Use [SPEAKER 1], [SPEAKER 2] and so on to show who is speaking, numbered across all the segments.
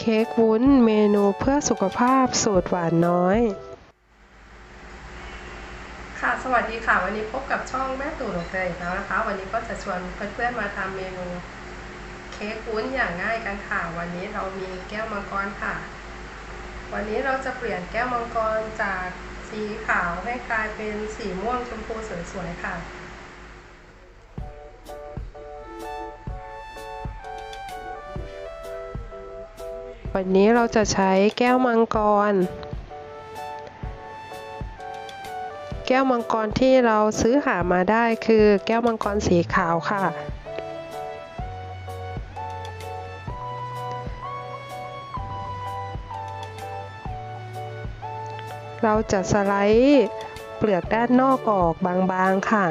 [SPEAKER 1] เค้กวุ้นเมนูเพื่อสุขภาพสูตรหวานน้อย
[SPEAKER 2] ค่ะสวัสดีค่ะ วันนี้พบกับช่องแม่ตู่หลงเตยอีกแล้วนะคะ วันนี้ก็จะชวนเพื่อนๆมาทำเมนูเค้กวุ้นอย่างง่ายกันค่ะ วันนี้เรามีแก้วมังกรค่ะ วันนี้เราจะเปลี่ยนแก้วมังกรจากสีขาวให้กลายเป็นสีม่วงชมพูสวยๆค่ะ
[SPEAKER 1] วันนี้เราจะใช้แก้วมังกร แก้วมังกรที่เราซื้อหามาได้คือแก้วมังกรสีขาวค่ะ เราจะสไลด์เปลือกด้านนอกออกบางๆค่ะ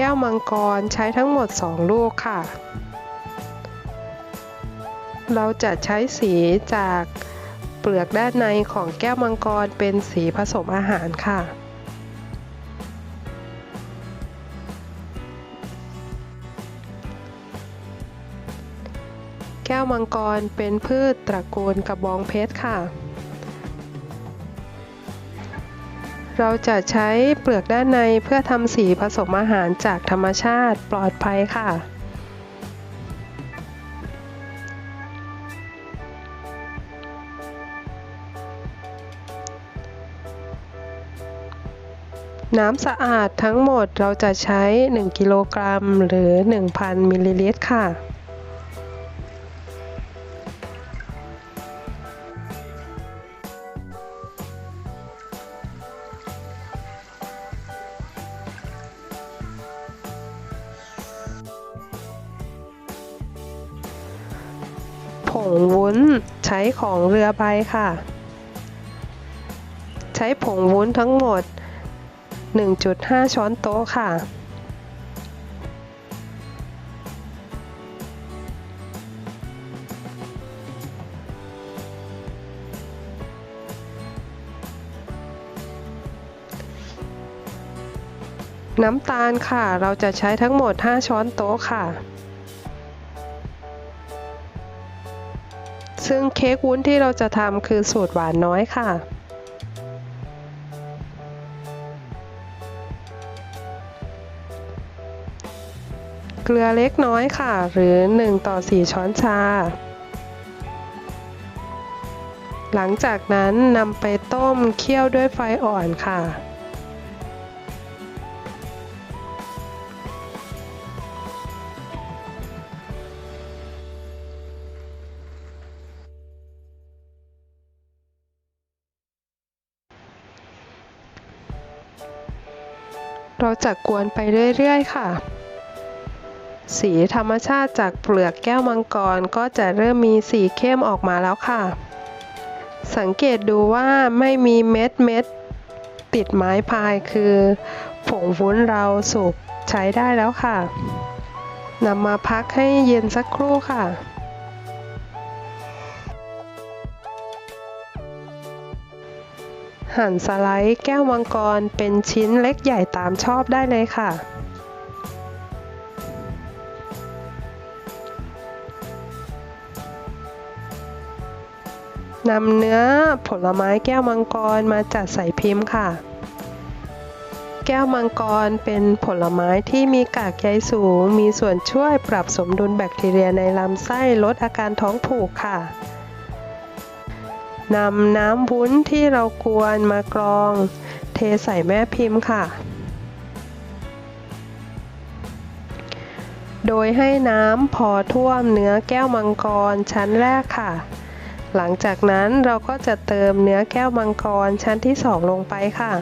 [SPEAKER 1] แก้วมังกรใช้ทั้งหมด 2 ลูกค่ะ เราจะใช้สีจากเปลือกด้านในของแก้วมังกรเป็นสีผสมอาหารค่ะ แก้วมังกรเป็นพืชตระกูลกระบองเพชรค่ะ เราจะใช้เปลือกด้านในเพื่อทำสีผสมอาหารจากธรรมชาติปลอดภัยค่ะ น้ำสะอาดทั้งหมดเราจะใช้ 1 กิโลกรัมหรือ 1,000 มิลลิลิตรค่ะ งวุ้น ใช้ของเรือใบค่ะ ใช้ผงวุ้นทั้งหมด 1.5 ช้อนโต๊ะค่ะ น้ำตาลค่ะ เราจะใช้ทั้งหมด 5 ช้อนโต๊ะค่ะ ซึ่งเค้กวุ้นที่เราจะทำคือสูตรหวานน้อยค่ะ เกลือเล็กน้อยค่ะ หรือ 1 ต่อ 4 ช้อนชา หลังจากนั้นนำไปต้มเคี่ยวด้วยไฟอ่อนค่ะ เราจะกวนไปเรื่อยๆ ค่ะ สีธรรมชาติจากเปลือกแก้วมังกรก็จะเริ่มมีสีเข้มออกมาแล้วค่ะ สังเกตดูว่าไม่มีเม็ดเม็ดติดไม้พายคือ ผงวุ้นเราสุกใช้ได้แล้วค่ะนำมาพักให้เย็นสักครู่ค่ะ หั่นสไลด์แก้วมังกรเป็นชิ้นเล็กใหญ่ตามชอบได้เลยค่ะนำเนื้อผลไม้แก้วมังกรมาจัดใส่พิมพ์ค่ะ แก้วมังกรเป็นผลไม้ที่มีกากใยสูง มีส่วนช่วยปรับสมดุลแบคทีเรียในลำไส้ลดอาการท้องผูกค่ะ นำน้ำวุ้นที่เรากวนมากรอง เทใส่แม่พิมพ์ค่ะ โดยให้น้ำพอท่วมเนื้อแก้วมังกรชั้นแรกค่ะ หลังจากนั้นเราก็จะเติมเนื้อแก้วมังกรชั้นที่2ลงไปค่ะ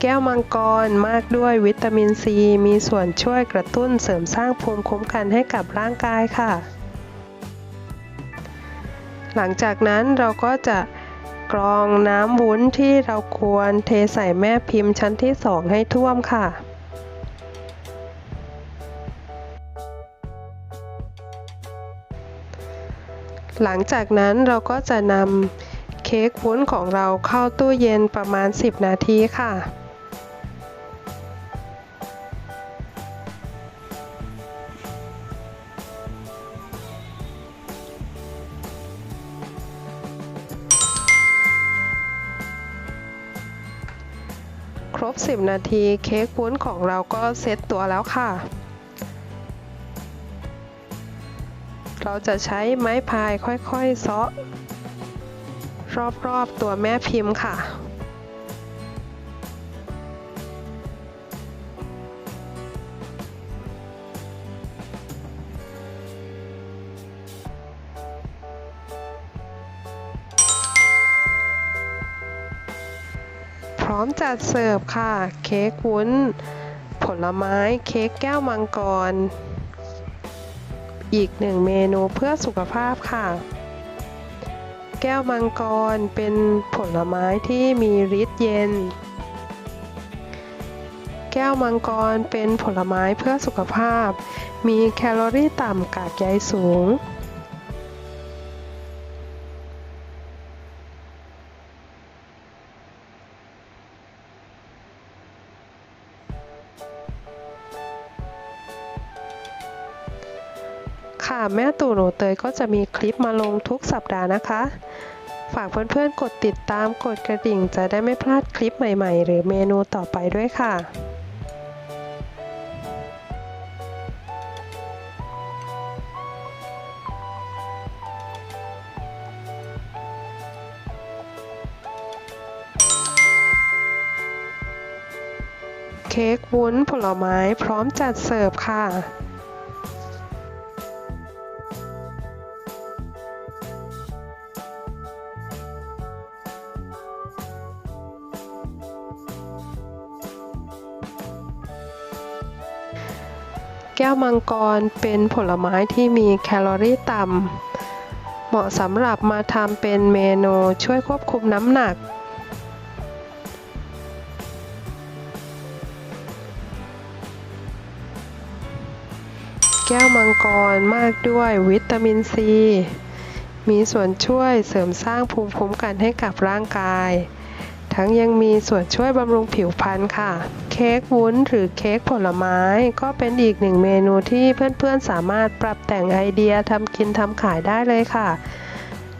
[SPEAKER 1] แก้วมังกรมากด้วยวิตามินซีมีส่วนช่วยกระตุ้นเสริมสร้างภูมิคุ้มกันให้กับร่างกายค่ะ หลังจากนั้นเราก็จะกรองน้ำวุ้นที่เราควรเทใส่แม่พิมพ์ชั้นที่สองให้ท่วมค่ะ หลังจากนั้นเราก็จะนำเค้กวุ้นของเราเข้าตู้เย็นประมาณ 10 นาทีค่ะ รบ 10 นาทีเค้กวุ้นของเราก็เซ็ตตัวแล้วค่ะ เราจะใช้ไม้พายค่อยๆเซาะรอบๆตัวแม่พิมพ์ค่ะ ร้อมจัดเสิร์ฟค่ะ เค้กวุ้น ผลไม้ เค้กแก้วมังกร อีกหนึ่งเมนูเพื่อสุขภาพค่ะ แก้วมังกรเป็นผลไม้ที่มีฤทธิ์เย็น แก้วมังกรเป็นผลไม้เพื่อสุขภาพ มีแคลอรี่ต่ำกากใยสูง ค่ะ แม่ตู่หนูเตยก็จะมีคลิปมาลงทุกสัปดาห์นะคะ ฝากเพื่อนๆ กดติดตามกดกระดิ่งจะได้ไม่พลาดคลิปใหม่ๆ หรือเมนูต่อไปด้วยค่ะเค้กวุ้นผลไม้พร้อมจัดเสิร์ฟค่ะ แก้วมังกรเป็นผลไม้ที่มีแคลอรี่ต่ำ เหมาะสำหรับมาทำเป็นเมนูช่วยควบคุมน้ำหนัก แก้วมังกรมากด้วยวิตามินซี มีส่วนช่วยเสริมสร้างภูมิคุ้มกันให้กับร่างกาย ทั้งยังมีส่วนช่วยบำรุงผิวพรรณค่ะ เค้กวุ้นหรือเค้กผลไม้ ก็เป็นอีกหนึ่งเมนูที่เพื่อนๆสามารถปรับแต่งไอเดียทำกินทำขายได้เลยค่ะ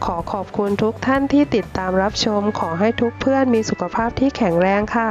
[SPEAKER 1] ขอขอบคุณทุกท่านที่ติดตามรับชม ขอให้ทุกเพื่อนมีสุขภาพที่แข็งแรงค่ะ